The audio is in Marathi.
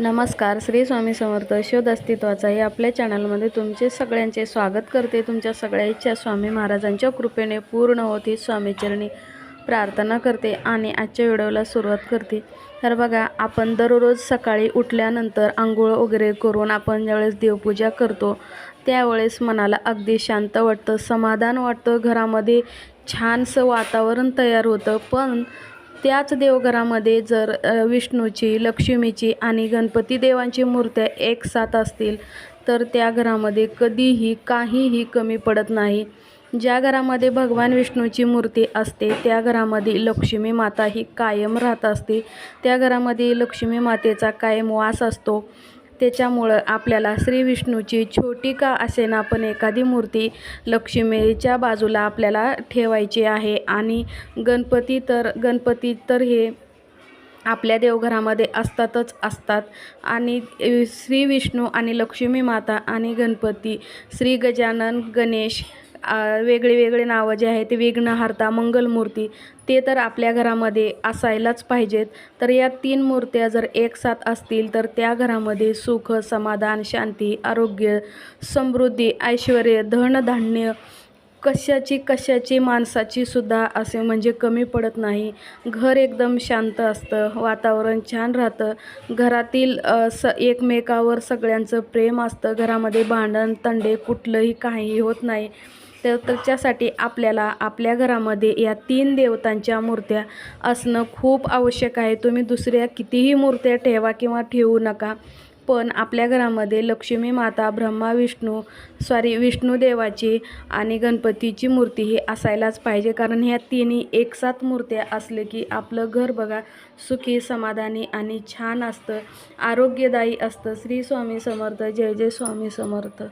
नमस्कार श्री स्वामी समर्थ शोध अस्तित्वाचा हे आपल्या चॅनलमध्ये तुमचे सगळ्यांचे स्वागत करते. तुमच्या सगळ्या इच्छा स्वामी महाराजांच्या कृपेने पूर्ण होती स्वामीचरणी प्रार्थना करते आणि आजच्या व्हिडिओला सुरुवात करते. तर बघा आपण दररोज सकाळी उठल्यानंतर आंघोळ वगैरे करून आपण ज्यावेळेस देवपूजा करतो त्यावेळेस मनाला अगदी शांत वाटतं समाधान वाटतं घरामध्ये छानसं वातावरण तयार होतं. पण त्याच देवघरामध्ये जर विष्णूची लक्ष्मीची आणि गणपती देवांची मूर्त्या एक साथ असतील तर त्या घरामध्ये कधीही काहीही कमी पडत नाही. ज्या घरामध्ये भगवान विष्णूची मूर्ती असते त्या घरामध्ये लक्ष्मी माता ही कायम राहत असते. त्या घरामध्ये लक्ष्मी मातेचा कायम वास असतो. त्याच्यामुळं आपल्याला श्री विष्णूची छोटी का असेना पण एखादी मूर्ती लक्ष्मीच्या बाजूला आपल्याला ठेवायची आहे. आणि गणपती तर गणपती तर हे आपल्या देवघरामध्ये असतातच असतात. आणि श्री विष्णू आणि लक्ष्मी माता आणि गणपती श्री गजानन गणेश वेगळे वेगळे नावं जे आहे ते विघ्नहर्ता मंगलमूर्ती ते तर आपल्या घरामध्ये असायलाच पाहिजेत. तर या तीन मूर्त्या जर एक साथ असतील तर त्या घरामध्ये सुख समाधान शांती आरोग्य समृद्धी ऐश्वर धनधान्य कशाची कशाची माणसाची सुद्धा असे म्हणजे कमी पडत नाही. घर एकदम शांत असतं वातावरण छान राहतं. घरातील स एकमेकावर सगळ्यांचं प्रेम असतं. घरामध्ये भांडण तंडे कुठलंही काहीही होत नाही. तर त्याच्यासाठी आपल्याला आपल्या घरामध्ये या तीन देवतांच्या मूर्त्या असणं खूप आवश्यक आहे. तुम्ही दुसऱ्या कितीही मूर्त्या ठेवा किंवा ठेवू नका पण आपल्या घरामध्ये लक्ष्मी माता ब्रह्मा विष्णू सॉरी विष्णुदेवाची आणि गणपतीची मूर्ती ही असायलाच पाहिजे. कारण ह्या तिन्ही एकसाथ मूर्त्या असले की आपलं घर बघा सुखी समाधानी आणि छान असतं. आरोग्यदायी असतं. श्री स्वामी समर्थ. जय जय स्वामी समर्थ.